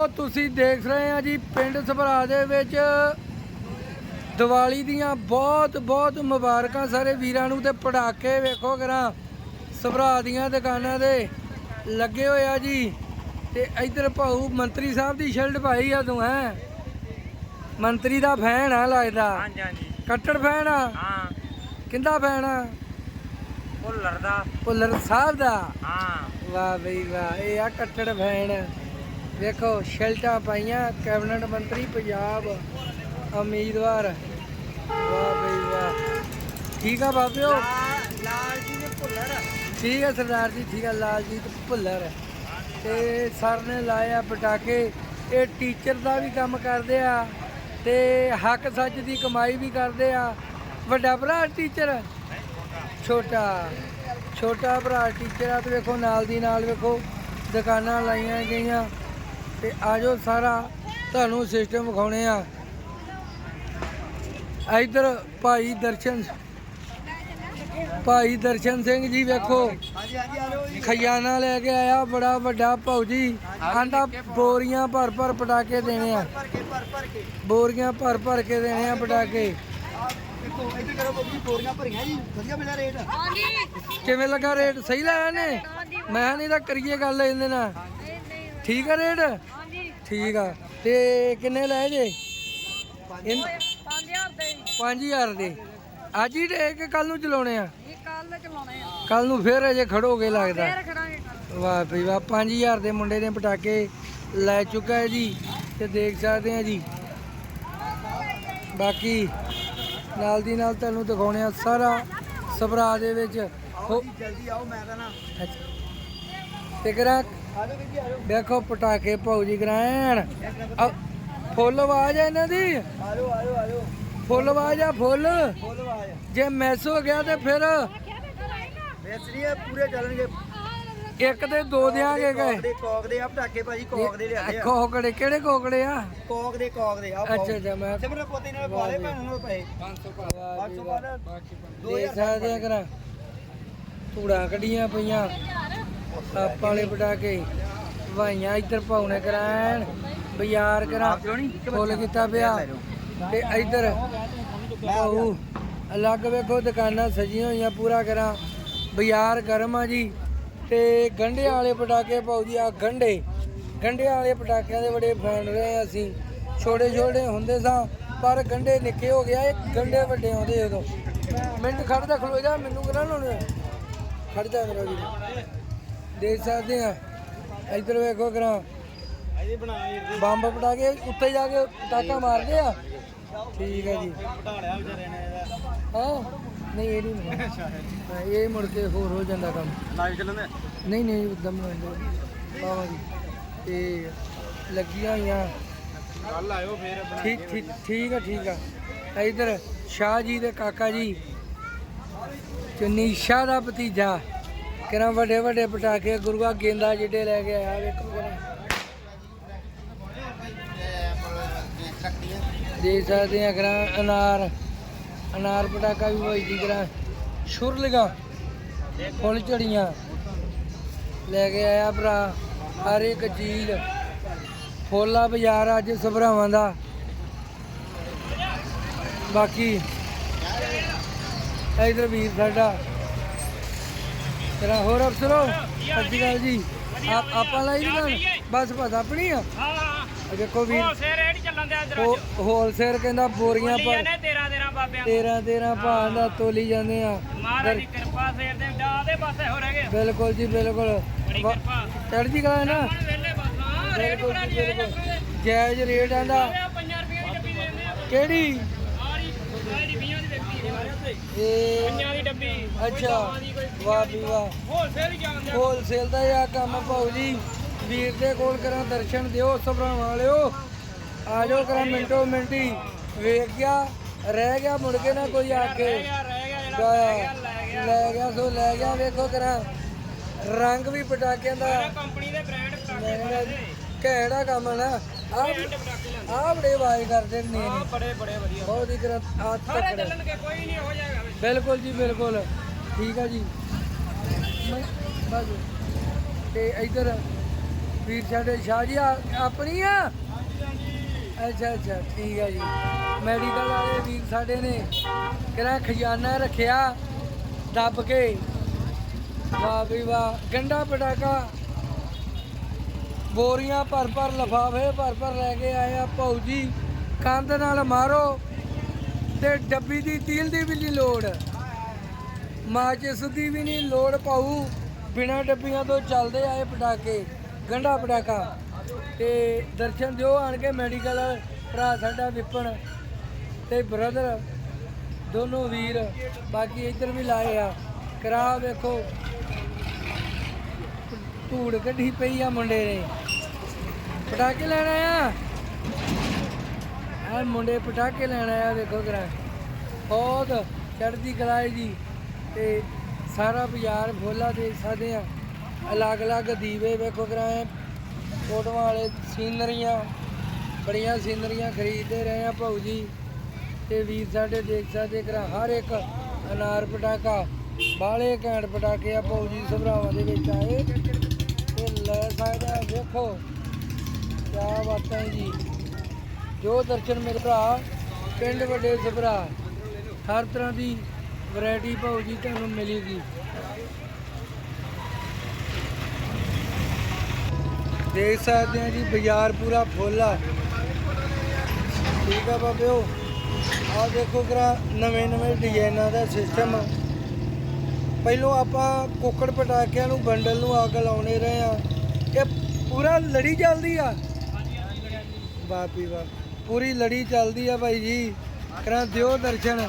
ਤੁਸੀਂ ਦੇਖ ਰਹੇ ਆ ਜੀ ਪਿੰਡ ਸਭਰਾ ਦੇ ਵਿੱਚ ਦੀਵਾਲੀ ਦੀਆਂ ਬਹੁਤ ਬਹੁਤ ਮੁਬਾਰਕਾਂ ਸਾਰੇ ਵੀਰਾਂ ਨੂੰ ਤੇ ਪੜਾਕੇ ਵੇਖੋ ਕਰਾਂ ਸਭਰਾ ਦੀਆਂ ਦੁਕਾਨਾਂ ਦੇ ਲੱਗੇ ਹੋਏ ਆ ਜੀ। ਤੇ ਇੱਧਰ ਭਾਊ ਮੰਤਰੀ ਸਾਹਿਬ ਦੀ ਸ਼ਰਟ ਪਾਈ ਆ ਤੂੰ ਹੈ? ਮੰਤਰੀ ਦਾ ਫੈਨ ਆ ਲੱਗਦਾ। ਹਾਂਜੀ ਹਾਂਜੀ। ਕੱਟੜ ਫੈਨ ਆ? ਹਾਂ। ਕਿੰਦਾ ਫੈਨ ਆ? ਭੁੱਲਰ ਦਾ। ਭੁੱਲਰ ਸਾਹਿਬ ਦਾ? ਹਾਂ। ਵਾਹ ਬਈ ਵਾਹ ਇਹ ਆ ਕੱਟੜ ਫੈਨ। ਵੇਖੋ ਸ਼ਰਟਾਂ ਪਾਈਆਂ ਕੈਬਨਿਟ ਮੰਤਰੀ ਪੰਜਾਬ ਉਮੀਦਵਾਰ। ਵਾਹ ਬਈ ਵਾਹ। ਠੀਕ ਆ ਬਾਬਿਓ? ਲਾਲ ਜੀ ਨੇ ਭੁੱਲਰ। ਠੀਕ ਹੈ ਸਰਦਾਰ ਜੀ ਠੀਕ ਹੈ ਲਾਲਜੀਤ ਭੁੱਲਰ। ਤੇ ਸਰ ਨੇ ਲਾਇਆ ਪਟਾਕੇ। ਇਹ ਟੀਚਰ ਦਾ ਵੀ ਕੰਮ ਕਰਦੇ ਆ ਤੇ ਹੱਕ ਸੱਚ ਦੀ ਕਮਾਈ ਵੀ ਕਰਦੇ ਆ। ਵੱਡਾ ਭਰਾ ਟੀਚਰ? ਛੋਟਾ। ਛੋਟਾ ਭਰਾ ਟੀਚਰ ਆ ਤੇ ਵੇਖੋ ਨਾਲ ਦੀ ਨਾਲ ਵੇਖੋ ਦੁਕਾਨਾਂ ਲਾਈਆਂ ਗਈਆਂ। ਤੇ ਆਜੋ ਸਾਰਾ ਤੁਹਾਨੂੰ ਸਿਸਟਮ ਵਿਖਾਉਣੇ ਆ। ਇਧਰ ਭਾਈ ਦਰਸ਼ਨ ਭਾਈ ਦਰਸ਼ਨ ਸਿੰਘ ਜੀ ਵੇਖੋ। ਖਜ਼ਾਨਾ ਲੈ ਕੇ ਆਇਆ, ਬੜਾ ਵੱਡਾ ਭੌਜੀ ਆਂਦਾ ਬੋਰੀਆਂ ਭਰ ਭਰ ਪਟਾਕੇ ਦੇਣੇ ਆ। ਬੋਰੀਆਂ ਭਰ ਭਰ ਕੇ ਦੇਣੇ ਆ ਪਟਾਕੇ। ਕਿਵੇਂ ਲੱਗਾ ਰੇਟ ਸਹੀ ਲਾਇਆ ਨੇ ਮੈਂ ਨਹੀਂ ਤਾਂ ਕਰੀਏ ਗੱਲ ਇਹਦੇ ਨਾਲ। ਠੀਕ ਆ ਰੇਟ? ਠੀਕ ਆ। ਤੇ ਕਿੰਨੇ ਲੈ ਜੇ? 5000 ਦੇ। ਅੱਜ ਹੀ ਦੇ ਕੇ ਕੱਲ ਨੂੰ ਚਲਾਉਣੇ ਆ? ਕੱਲ ਨੂੰ ਫੇਰ ਅਜੇ ਖੜੋਗੇ ਲੱਗਦਾ। ਵਾਹ ਭਈ ਵਾਹ 5000 ਦੇ ਮੁੰਡੇ ਨੇ ਪਟਾਕੇ ਲੈ ਚੁੱਕਾ ਹੈ ਜੀ ਤੇ ਦੇਖ ਸਕਦੇ ਆ ਜੀ। ਬਾਕੀ ਨਾਲ ਦੀ ਨਾਲ ਤੁਹਾਨੂੰ ਦਿਖਾਉਣੇ ਆ ਸਾਰਾ ਸਭਰਾ ਦੇ ਵਿੱਚ। ਜਲਦੀ ਆਓ ਮੈਂ ਤਾਂ ਨਾ ਅੱਛਾ। ਦੇਖੋ ਪਟਾਕੇ ਭਾਊ ਜੀ ਗ੍ਰਹਿਣ। ਫੁੱਲ ਆਵਾਜ਼ ਆ ਇਹਨਾਂ ਦੀ? ਆਜੋ ਆਜੋ ਆਜੋ ਫੁੱਲ ਆਵਾਜ਼ ਆ ਫੁੱਲ? ਬੋਲੋ ਆਇਆ ਜੇ ਮਿਸ ਹੋ ਗਿਆ ਤੇ ਫਿਰ ਵੇਚਣੀ ਪੂਰੇ ਚੱਲਣਗੇ ਇੱਕ ਤੇ ਦੋ ਦਿਆਂਗੇ ਗਏ। ਦੇ ਕੋਕ ਦੇ ਆ ਪਟਾਕੇ ਭਾਜੀ ਕੋਕ ਦੇ ਲਿਆਦੇ ਆ ਕੋਕੜੇ ਕਿਹੜੇ ਕੋਕੜੇ ਆ? ਕੋਕ ਦੇ ਕੋਕ ਦੇ ਆ ਅੱਛਾ ਅੱਛਾ, ਮੈਂ ਸਿਮਰ ਪੋਤੇ ਨਾਲ ਪਾਲੇ ਭੈਣ ਨੂੰ ਪਏ 500 ਪਾਲੇ ਦੇਖ ਸਕਦੇ ਆ ਕਰਾਂ ਧੂੜਾਂ ਕੱਢੀਆਂ ਪਈਆਂ। ਆਪਾਂ ਵਾਲੇ ਪਟਾਕੇ ਵਾਈਆਂ ਇੱਧਰ ਪਾਉਣੇ ਕਰਾਣ ਬਾਜ਼ਾਰ ਕਰਾਂ ਫੁੱਲ ਕੀਤਾ ਪਿਆ। ਤੇ ਇੱਧਰ ਪਾਉ ਅਲੱਗ ਵੇਖੋ ਦੁਕਾਨਾਂ ਸਜੀਆਂ ਹੋਈਆਂ ਪੂਰਾ ਕਰਾਂ। ਬਾਜ਼ਾਰ ਗਰਮ ਆ ਜੀ। ਤੇ ਗੰਢੇ ਵਾਲੇ ਪਟਾਕੇ ਪਾਉ ਜੀ ਆ ਗੰਢੇ। ਗੰਢੇ ਵਾਲੇ ਪਟਾਕਿਆਂ ਦੇ ਬੜੇ ਫੈਨ ਰਹੇ ਅਸੀਂ। ਛੋਟੇ ਛੋਟੇ ਹੁੰਦੇ ਸਾਂ ਪਰ ਗੰਢੇ ਨਿੱਕੇ ਹੋ ਗਿਆ ਇਹ ਗੰਢੇ ਵੱਡੇ ਆਉਂਦੇ ਉਦੋਂ। ਮਿੰਟ ਖੜਦਾ ਖਲੋ ਜਾ ਮੈਨੂੰ ਕਰਾਂ ਹੁਣ ਖੜ ਜਾ ਮੇਰਾ ਵੀ ਦੇਖ ਸਕਦੇ ਆ ਇੱਧਰ ਵੇਖੋ ਕਰਾਂ। ਬੰਬ ਪਟਾਕੇ ਉੱਤੇ ਜਾ ਕੇ ਪਟਾਕਾ ਮਾਰਦੇ ਆ। ਠੀਕ ਹੈ ਜੀ। ਹਾਂ? ਨਹੀਂ ਇਹ ਨਹੀਂ ਹਾਂ, ਇਹ ਮੁੜ ਕੇ ਹੋਰ ਹੋ ਜਾਂਦਾ ਕੰਮ। ਲਾਈਵ ਨਹੀਂ ਨਹੀਂ ਉਦਮ ਪਾਵਾਂ ਜੀ। ਤੇ ਲੱਗੀਆਂ ਹੋਈਆਂ। ਕੱਲ ਆਇਓ ਫੇਰ ਠੀਕ ਠੀਕ ਠੀਕ ਆ ਠੀਕ ਆ। ਇਧਰ ਸ਼ਾਹ ਜੀ ਦੇ ਕਾਕਾ ਜੀ। ਚੁੰਨੀ ਸ਼ਾਹ ਦਾ ਭਤੀਜਾ। ਕਿਰਾਂ ਵੱਡੇ ਵੱਡੇ ਪਟਾਕੇ ਗੁਰੂਆ ਗੇਂਦਾ ਜਿੱਡੇ ਲੈ ਕੇ ਆਇਆ, ਵੇਖੋ ਕਿਰਾਂ ਦੇ ਸਕਦੇ ਆ ਕਿਰਾਂ ਅਨਾਰ ਅਨਾਰ ਪਟਾਕਾ ਵੀ ਹੋਈ ਜੀ ਕਿਰਾਂ ਛੁਰਲੀਆਂ ਫੁੱਲ ਝੜੀਆਂ ਲੈ ਕੇ ਆਇਆ ਭਰਾ, ਹਰ ਇੱਕ ਚੀਜ਼। ਫੋਲਾ ਬਾਜ਼ਾਰ ਅੱਜ ਸਭਰਾਵਾਂ ਦਾ। ਬਾਕੀ, ਇਧਰ ਵੀਰ ਸਾਡਾ। ਤੇਰਾ ਹੋਰ ਅਫਸਰੋ ਸਤਿ ਸ਼੍ਰੀ ਅਕਾਲ ਜੀ। ਆਪ ਆਪਾਂ ਲਈ ਦੁਕਾਨ ਬਸ ਬਸ ਆਪਣੀ ਆ? ਹਾਂ। ਦੇਖੋ ਵੀਰ। ਹੋਸੇ ਰੇਟ ਚੱਲਣ ਦਿਆ ਹੋਲਸੇਲ ਕਹਿੰਦਾ ਬੋਰੀਆਂ ਪਰ ਨੇ 13 13 ਬਾਬਿਆਂ 13 13 ਭਾਅ ਦਾ ਤੋਲੀ ਜਾਂਦੇ ਆ। ਮਹਾਰਾਜ ਦੀ ਕਿਰਪਾ ਸੇਰ ਦੇ ਡਾ ਦੇ ਪਾਸੇ ਹੋ ਰਹਿ ਗਏ ਬਿਲਕੁਲ ਜੀ ਬਿਲਕੁਲ। ਕਿਰਪਾ। ਚੜ੍ਹਦੀ ਕਲਾ ਨਾ। ਬਸ ਬਿਲਕੁਲ ਜੀ ਜੀ ਜਾਇਜ਼ ਰੇਟ ਆਂਦਾ 5 ਰੁਪਏ ਦੀ ਡੱਬੀ ਦੇ ਦਿੰਦੇ ਆ। ਕਿਹੜੀ? ਆਰੀ ਆਰੀ 20 ਦੀ ਵੇਚੀ ਹੈ ਇਹ ਪੰਜਾਂ ਦੀ ਡੱਬੀ। ਅੱਛਾ। ਵਾਹ ਵੀ ਵਾਹ। ਹੋਲਸੇਲ ਦਾ ਆ ਕੰਮ ਭਾਊ ਜੀ। ਵੀਰ ਦੇ ਕੋਲ ਕਰਾਂ ਦਰਸ਼ਨ ਦਿਓ ਸਭਰਾਵਾਂ ਵਾਲਿਓ। ਆ ਜਾਓ ਕਰਾਂ ਮਿੰਟੋ ਮਿੰਟੀ। ਵੇਖ ਗਿਆ ਰਹਿ ਗਿਆ ਮੁੜ ਕੇ ਨਾ ਕੋਈ ਆ ਕੇ। ਰਹਿ ਗਿਆ ਰਹਿ ਗਿਆ ਜਿਹੜਾ ਲੈ ਗਿਆ ਲੈ ਗਿਆ। ਸੋ ਲੈ ਗਿਆ ਵੇਖੋ ਕਰਾਂ। ਰੰਗ ਵੀ ਪਟਾਕਿਆਂ ਦਾ। ਕੰਪਨੀ ਦੇ ਬ੍ਰਾਂਡ ਪਟਾਕੇ ਘੈੜਾ ਕੰਮ ਹੈ ਨਾ। ਆ ਬ੍ਰਾਂਡ ਪਟਾਕੇ ਲੈਂਦੇ ਆ ਬੜੇ ਆਵਾਜ਼ ਕਰਦੇ ਨੇ। ਆ ਬੜੇ ਬੜੇ ਵਧੀਆ। ਬਹੁਤ ਹੀ ਕਰਾਂ ਆ ਸਾਰੇ ਤੱਕ। ਚੱਲਣਗੇ ਕੋਈ ਨਹੀਂ ਹੋ ਜਾਏਗਾ ਵਿੱਚ। ਬਿਲਕੁਲ ਜੀ ਬਿਲਕੁਲ। ਠੀਕ ਆ ਜੀ। ਬਸ ਤੇ ਇੱਧਰ ਵੀਰ ਸਾਡੇ ਸ਼ਾਹ ਜੀ ਆਪਣੀ ਆ? ਅੱਛਾ ਅੱਛਾ, ਠੀਕ ਹੈ ਜੀ। ਮੈਡੀਕਲ ਵਾਲੇ ਵੀਰ ਸਾਡੇ ਨੇ ਕਿਹੜਾ ਖਜ਼ਾਨਾ ਰੱਖਿਆ ਦੱਬ ਕੇ? ਵਾਹ ਵੀ ਵਾਹ, ਗੰਡਾ ਪਟਾਕਾ। ਬੋਰੀਆਂ ਭਰ ਭਰ ਲਫਾਫੇ ਭਰ ਭਰ ਲੈ ਕੇ ਆਏ ਆ ਭਾਊ ਜੀ। ਕੰਧ ਨਾਲ ਮਾਰੋ ਤੇ ਡੱਬੀ ਦੀ ਤੀਲ ਦੀ ਵੀ ਨਹੀਂ ਲੋੜ। ਮਾਚਿਸ ਦੀ ਵੀ ਨਹੀਂ ਲੋੜ ਪਾਉ ਬਿਨਾ ਡੱਬੀਆਂ ਤੋਂ ਚੱਲਦੇ ਆਏ ਪਟਾਕੇ ਗੰਡਾ ਪਟਾਕਾ। ਤੇ ਦਰਸ਼ਨ ਦਿਓ, ਆਣ ਕੇ ਮੈਡੀਕਲ ਭਰਾ ਸਾਡਾ ਵਿਪਣ ਤੇ ਬ੍ਰਦਰ ਦੋਨੋਂ ਵੀਰ, ਬਾਕੀ ਇੱਧਰ ਵੀ ਲਾਏ ਆ। ਕਰਾ ਵੇਖੋ। ਧੂੜ ਕੱਢੀ ਪਈ ਆ ਮੁੰਡੇ ਨੇ। ਪਟਾਕੇ ਲੈਣ ਆਇਆ? ਆ ਮੁੰਡੇ ਪਟਾਕੇ ਲੈਣ ਆਇਆ ਦੇਖੋ ਕਰਾ। ਬਹੁਤ ਚੜ੍ਹਦੀ ਕਲਾ ਜੀ। ਤੇ ਸਾਰਾ ਬਾਜ਼ਾਰ ਫੋਲਾ ਦੇਖ ਸਕਦੇ ਆ। ਅਲੱਗ-ਅਲੱਗ ਦੀਵੇ ਵੇਖੋ ਕਰਾ ਫੋਟੋਆਂ ਵਾਲੇ ਸੀਨਰੀਆਂ, ਬੜੀਆਂ ਸੀਨਰੀਆਂ ਖਰੀਦਦੇ ਰਹੇ ਆ ਭਾਊ ਜੀ। ਤੇ ਵੀਰ ਸਾਡੇ ਦੇਖ ਸਕਦੇ ਕਰਾ ਹਰ ਇੱਕ ਅਨਾਰ ਪਟਾਕਾ ਬਾਲੇ ਘੈਂਟ ਪਟਾਕੇ ਆ ਭਾਊ ਜੀ, ਸਭਰਾਵਾਂ ਦੇ ਵਿੱਚ ਆਏ। ਤੇ ਲੈ ਸਕਦਾ ਵੇਖੋ, ਕਿਆ ਬਾਤਾਂ ਜੀ। ਜੋ ਦਰਸ਼ਨ ਮੇਰੇ ਭਰਾ, ਪਿੰਡ ਵੱਡੇ ਸਭਰਾ, ਹਰ ਤਰ੍ਹਾਂ ਦੀ ਵੈਰਾਈਟੀ ਭਾਊ ਜੀ ਤੁਹਾਨੂੰ ਮਿਲੇਗੀ। ਦੇਖ ਸਕਦੇ ਆ ਜੀ, ਬਾਜ਼ਾਰ ਪੂਰਾ ਫੁੱਲ ਆ। ਠੀਕ ਆ ਬਾਬਿਓ ਆ ਦੇਖੋ ਕਰਾ ਨਵੇਂ ਨਵੇਂ ਡਿਜ਼ਾਈਨਾਂ ਦਾ ਸਿਸਟਮ ਪਹਿਲੋਂ ਆਪਾਂ ਕੁੱਕੜ ਪਟਾਕਿਆਂ ਨੂੰ ਬੰਡਲ ਨੂੰ ਅੱਗ ਲਾਉਣੇ ਰਹੇ ਆ। ਇਹ ਪੂਰਾ ਲੜੀ ਚੱਲਦੀ ਆ। ਵਾਹ ਪੀ ਵਾਹ ਪੂਰੀ ਲੜੀ ਚੱਲਦੀ ਆ ਭਾਈ ਜੀ। ਕਰਾਂ ਦਿਓ ਦਰਸ਼ਨ।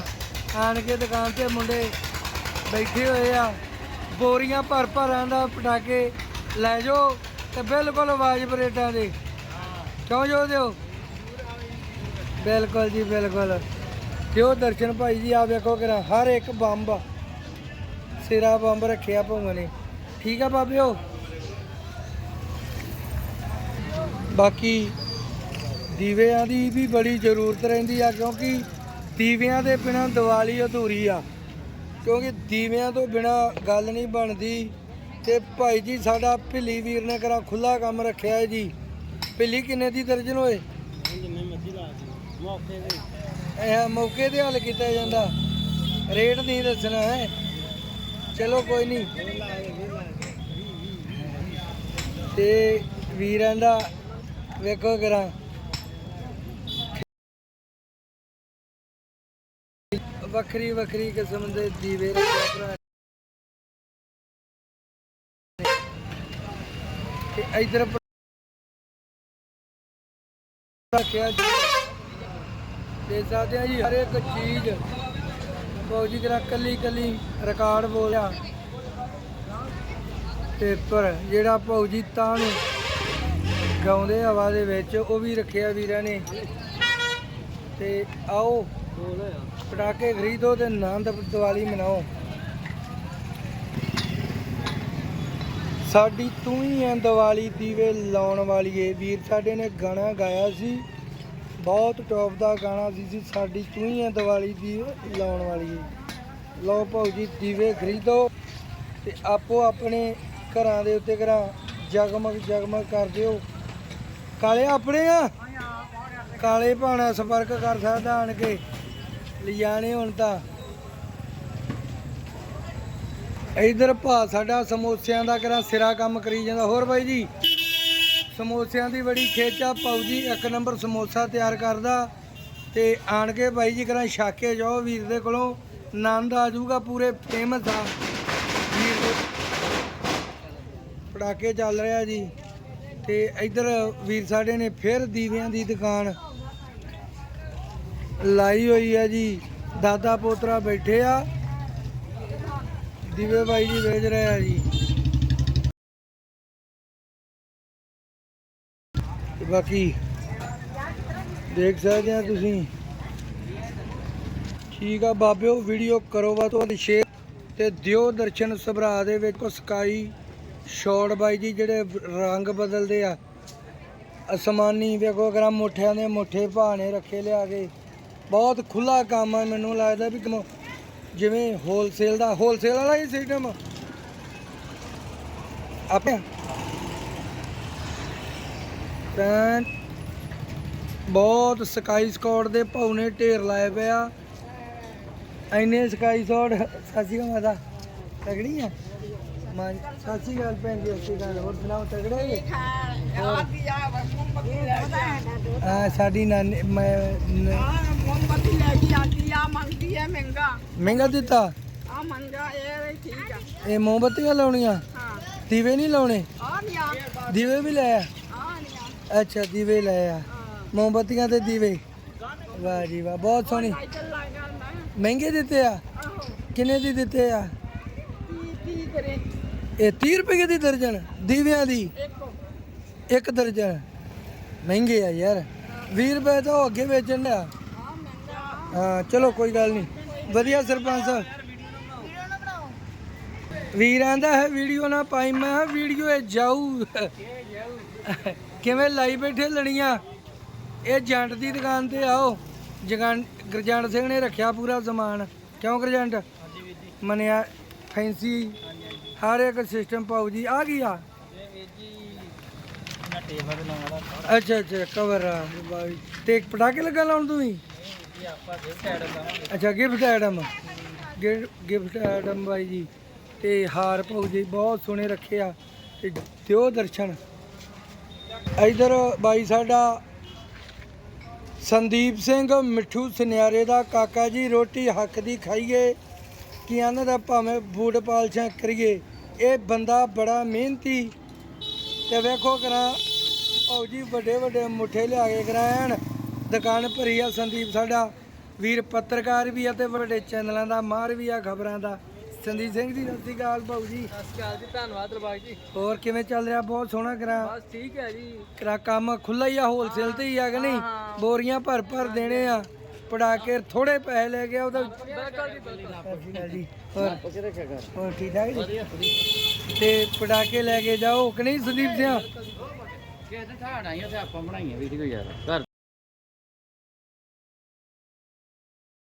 ਆਣ ਕੇ ਦੁਕਾਨ ਤੇ ਮੁੰਡੇ ਬੈਠੇ ਹੋਏ ਆ। ਬੋਰੀਆਂ ਭਰ ਭਰਾਂ ਦਾ ਪਟਾਕੇ। ਲੈ ਜਾਓ ਤੇ ਬਿਲਕੁਲ ਵਾਜਬ ਰੇਟਾਂ ਦੇ। ਕਿਉਂ ਜੋ ਦਿਓ? ਬਿਲਕੁਲ ਜੀ ਬਿਲਕੁਲ। ਕਿਉਂ ਦਰਸ਼ਨ ਭਾਈ ਜੀ ਆ ਵੇਖੋ ਕਿਰਾ ਹਰ ਇੱਕ ਬੰਬ ਸਿਰਾ ਬੰਬ ਰੱਖਿਆ ਭੋਂਗ ਨੇ। ਠੀਕ ਆ ਬਾਬਿਓ? ਬਾਕੀ ਦੀਵਿਆਂ ਦੀ ਵੀ ਬੜੀ ਜ਼ਰੂਰਤ ਰਹਿੰਦੀ ਆ ਕਿਉਂਕਿ ਦੀਵਿਆਂ ਦੇ ਬਿਨਾਂ ਦੀਵਾਲੀ ਅਧੂਰੀ ਆ। ਕਿਉਂਕਿ ਦੀਵਿਆਂ ਤੋਂ ਬਿਨਾਂ ਗੱਲ ਨਹੀਂ ਬਣਦੀ। ਤੇ ਭਾਈ ਜੀ, ਸਾਡਾ ਭਿੱਲੀ ਵੀਰ ਨੇ ਕਰਾ ਖੁੱਲਾ ਕੰਮ ਰੱਖਿਆ ਹੈ ਜੀ। ਭਿੱਲੀ ਕਿੰਨੇ ਦੀ ਦਰਜਨ ਹੋਏ? ਜਿੰਨੇ ਮਰਜ਼ੀ ਲਾ ਮੌਕੇ ਤੇ ਇਹ ਮੌਕੇ ਤੇ ਹੱਲ ਕੀਤਾ ਜਾਂਦਾ। ਰੇਟ ਨਹੀਂ ਦੱਸਣਾ ਹੈ। ਚਲੋ ਕੋਈ ਨਹੀਂ। ਤੇ ਵੀਰਾਂ ਦਾ ਵੇਖੋ ਕਰਾਂ। ਵੱਖਰੀ ਵੱਖਰੀ ਕਿਸਮ ਦੇ ਦੀਵੇ ਰੱਖਿਆ ਭਰਾ ਤੇ ਇਧਰ ਰੱਖਿਆ ਜੀ। ਦੇ ਸਕਦੇ ਆ ਜੀ, ਹਰ ਇੱਕ ਚੀਜ਼ ਫੌਜੀ ਕਰਾ ਕੱਲੀ ਕੱਲੀ ਰਿਕਾਰਡ ਬੋਲਿਆ ਤੇ ਪਰ ਜਿਹੜਾ ਫੌਜੀ ਤਾਂ ਨੂੰ ਗਾਉਂਦੇ ਹਵਾ ਦੇ ਵਿੱਚ, ਉਹ ਵੀ ਰੱਖਿਆ ਵੀਰਾਂ ਨੇ। ਤੇ ਆਓ। ਪਟਾਕੇ ਖਰੀਦੋ ਤੇ ਆਨੰਦ ਦੀਵਾਲੀ ਮਨਾਓ। ਸਾਡੀ ਤੂੰ ਹੀ ਐ ਦੀਵਾਲੀ ਦੀਵੇ ਲਾਉਣ ਵਾਲੀ ਏ। ਵੀਰ ਸਾਡੇ ਨੇ ਗਾਣਾ ਗਾਇਆ ਸੀ। ਬਹੁਤ ਟੌਪ ਦਾ ਗਾਣਾ ਸੀ ਸੀ ਸਾਡੀ ਤੂੰ ਹੀ ਐ ਦੀਵਾਲੀ ਦੀ ਲਾਉਣ ਵਾਲੀ ਏ। ਲਓ ਭਾਊ ਜੀ ਦੀਵੇ ਖਰੀਦੋ ਤੇ ਆਪੋ ਆਪਣੇ ਘਰਾਂ ਦੇ ਉੱਤੇ ਘਰਾਂ ਜਗਮਗ ਜਗਮਗ ਕਰ ਦਿਓ। ਕਾਲੇ ਆਪਣੇ ਆ? ਕਾਲੇ ਭਾਣਾ ਸੰਪਰਕ ਕਰ ਸਕਦਾ ਆਣ ਕੇ। ਲਿਜਾਣੇ ਹੁਣ ਤਾਂ। ਇਧਰ ਭਾ ਸਾਡਾ ਸਮੋਸਿਆਂ ਦਾ ਕਰਾਂ ਸਿਰਾ ਕੰਮ ਕਰੀ ਜਾਂਦਾ। ਹੋਰ ਬਾਈ ਜੀ, ਸਮੋਸਿਆਂ ਦੀ ਬੜੀ ਖੇਚ ਆ ਪਾਉ ਜੀ, ਇੱਕ ਨੰਬਰ ਸਮੋਸਾ ਤਿਆਰ ਕਰਦਾ। ਤੇ ਆਣ ਕੇ ਬਾਈ ਜੀ ਕਰਾਂ ਛਾਕੇ ਜਾਓ ਵੀਰ ਦੇ ਕੋਲੋਂ। ਆਨੰਦ ਆ ਜਾਊਗਾ ਪੂਰੇ ਫੇਮਸ ਆ। ਵੀਰ ਦੇ ਪਟਾਕੇ ਚੱਲ ਰਿਹਾ ਜੀ। ਤੇ ਇਧਰ ਵੀਰ ਸਾਡੇ ਨੇ ਫਿਰ ਦੀਵਿਆਂ ਦੀ ਦੁਕਾਨ ਲਾਈ ਹੋਈ ਹੈ ਜੀ। ਦਾਦਾ ਪੋਤਰਾ ਬੈਠੇ ਆ। ਦੀਵੇ ਬਾਈ ਜੀ ਵੇਚ ਰਹੇ ਆ ਜੀ। ਬਾਕੀ ਦੇਖ ਸਕਦੇ ਆ ਤੁਸੀਂ। ਠੀਕ ਆ ਬਾਬਿਓ ਵੀਡੀਓ ਕਰੋ ਵਾ ਤੋਂ ਸ਼ੇਅਰ ਤੇ ਦਿਓ ਦਰਸ਼ਨ ਸਭਰਾ ਦੇ ਵਿੱਚ। ਸਕਾਈ ਸ਼ੋਟ ਬਾਈ ਜੀ ਜਿਹੜੇ ਰੰਗ ਬਦਲਦੇ ਆ। ਅਸਮਾਨੀ ਵੇਖੋ ਗ੍ਰਾਮ ਮੁੱਠਿਆਂ ਦੇ ਮੁੱਠੇ ਭਾਣੇ ਰੱਖੇ ਲਿਆ ਕੇ। ਬਹੁਤ ਖੁੱਲਾ ਕੰਮ ਆ, ਮੈਨੂੰ ਲੱਗਦਾ ਵੀ ਕੰਮ, ਜਿਵੇਂ ਹੋਲਸੇਲ ਦਾ ਹੋਲਸੇਲ ਵਾਲਾ ਹੀ ਸਿਸਟਮ ਆਪੇ। ਪੈਂਟ ਬਹੁਤ ਸਕਾਈ ਸਕੌਟ ਦੇ ਭਾਉ ਨੇ ਢੇਰ ਲਾਏ ਪਿਆ ਐਨੇ ਸਕਾਈ ਸਕੌਟ ਸਾਸੀ ਮਾਤਾ। ਤਗੜੀ ਆ? ਮਾਂ ਸਾਸੀ ਗੱਲ ਭੈਣ ਜੀ ਅਸੀਂ ਗੱਲ ਹੋਰ ਸੁਣਾਓ ਤਗੜੇ ਜੀ? ਆ ਸਾਡੀ ਨਾਨੀ ਮੈਂ ਨ- ਮੋਮਬਤੀ ਲੈ ਕੇ ਆਂਦੀ ਆ ਮੰਗਦੀ ਹੈ ਮਹਿੰਗਾ? ਮਹਿੰਗਾ ਦਿੱਤਾ? ਆ ਮੰਗਾ ਇਹ ਠੀਕ ਆ। ਇਹ ਮੋਮਬੱਤੀਆਂ ਲਾਉਣੀਆਂ? ਹਾਂ। ਦੀਵੇ ਨਹੀਂ ਲਾਉਣੇ? ਆ ਨਹੀਂ ਆ। ਦੀਵੇ ਵੀ ਲੈ ਆ? ਆ ਨਹੀਂ ਆ। ਅੱਛਾ ਦੀਵੇ ਲੈ ਆ। ਹਾਂ। ਮੋਮਬੱਤੀਆਂ ਤੇ ਦੀਵੇ? ਵਾਹ ਜੀ ਵਾਹ ਬਹੁਤ ਸੋਹਣੀ। ਸਾਈਕਲ ਲਾ ਕਰਨਾ ਮਹਿੰਗੇ ਦਿੱਤੇ ਆ? ਆਹੋ। ਕਿੰਨੇ ਦੀ ਦਿੱਤੇ ਆ? ਕੀ ਕੀ ਕਰੇ। ਇਹ 30 ਰੁਪਏ ਦੀ ਦਰਜਨ ਦੀਵਿਆਂ ਦੀ। ਇੱਕੋ ਦਰਜਨ। ਮਹਿੰਗੇ ਆ ਯਾਰ। 20 ਰੁਪਏ ਤਾਂ ਅੱਗੇ ਵੇਚਣ ਮਹਿੰਗਾ ਹਾਂ ਚਲੋ ਕੋਈ ਗੱਲ ਨਹੀਂ। ਵਧੀਆ ਸਰਪੰਚ ਸਾਹਿਬ। ਵੀਰਾਂ ਦਾ ਹੈ ਵੀਡੀਓ ਨਾ ਪਾਈ। ਮੈਂ ਵੀਡੀਓ ਇਹ ਜਾਊ। ਕਿਵੇਂ ਲਾਈ ਬੈਠੇ ਲੜੀਆਂ? ਇਹ ਜੰਟ ਦੀ ਦੁਕਾਨ ਤੇ ਆਓ। ਜਗਨ ਗਰਜੰਟ ਸਿੰਘ ਨੇ ਰੱਖਿਆ ਪੂਰਾ ਸਮਾਨ। ਕਿਉਂ ਗਰਜੰਟ? ਮਨਿਆ ਫੈਂਸੀ ਹਰ ਇੱਕ ਸਿਸਟਮ ਪਾਉ ਜੀ, ਆ ਗਈ ਆ? ਅੱਛਾ ਅੱਛਾ ਕਵਰ ਆ ਬਾਈ ਤੇ ਪਟਾਕੇ ਲੱਗਾ ਲਾਉਣ ਤੂੰ ਅੱਛਾ ਗਿਫਟ ਆਈਟਮ ਗਿਫਟ ਆਈਟਮ ਬਾਈ ਜੀ। ਤੇ ਹਾਰ ਭਾਊ ਜੀ ਬਹੁਤ ਸੋਹਣੇ ਰੱਖੇ ਆ, ਤੇ ਦਿਓ ਦਰਸ਼ਨ। ਇਧਰ ਬਾਈ ਸਾਡਾ ਸੰਦੀਪ ਸਿੰਘ ਮਿੱਠੂ ਸੁਨਿਆਰੇ ਦਾ ਕਾਕਾ ਜੀ, ਰੋਟੀ ਹੱਕ ਦੀ ਖਾਈਏ। ਕਿ ਇਹਨਾਂ ਦਾ ਭਾਵੇਂ ਬੂਟ ਪਾਲਸ਼ਾਂ ਕਰੀਏ ਇਹ ਬੰਦਾ ਬੜਾ ਮਿਹਨਤੀ। ਤੇ ਵੇਖੋ ਕਰਾਂ ਭਾਊ ਜੀ ਵੱਡੇ ਵੱਡੇ ਮੁੱਠੇ ਲਿਆ ਕੇ ਕਰਾਣ ਦੁਕਾਨ ਭਰੀ ਆ ਸੰਦੀਪ ਸਾਡਾ। ਵੀਰ ਪੱਤਰਕਾਰ ਵੀ ਆ ਤੇ ਵੱਡੇ ਚੈਨਲਾਂ ਦਾ ਮਾਰ ਵੀ ਆ ਖਬਰਾਂ ਦਾ। ਸੰਦੀਪ ਸਿੰਘ ਜੀ ਸਤਿ ਸ਼੍ਰੀ ਅਕਾਲ ਭਾਊ ਜੀ। ਸਤਿ ਸ਼੍ਰੀ ਅਕਾਲ ਜੀ ਧੰਨਵਾਦ ਰਬਾਗ ਜੀ। ਹੋਰ ਕਿਵੇਂ ਚੱਲ ਰਿਹਾ? ਬਹੁਤ ਸੋਹਣਾ ਕਰਾਂ। ਬਸ ਠੀਕ ਹੈ ਜੀ। ਕਰਾ ਕੰਮ ਖੁੱਲਾ ਹੀ ਆ ਹੋਲਸੇਲ ਤੇ ਹੀ ਆ ਕਿ ਨਹੀਂ? ਬੋਰੀਆਂ ਭਰ ਭਰ ਦੇਣੇ ਆ। ਪੜਾ ਕੇ ਥੋੜੇ ਪੈਸੇ ਲੈ ਗਿਆ ਉਹਦਾ ਬਿਲਕੁਲ ਜੀ ਹੋਰ? ਠੀਕ ਠਾਕ ਜੀ? ਤੇ ਪਟਾਕੇ ਲੈ ਕੇ ਜਾਓ ਕਿ ਨਹੀਂ ਸੰਦੀਪ ਸਿੰਘ ਕਿਸੇ ਤੇ ਠਾੜ ਆਈਆਂ ਤੇ ਆਪਾਂ ਬਣਾਈਆਂ ਵੀਡੀਓ ਯਾਰ। ਘਰ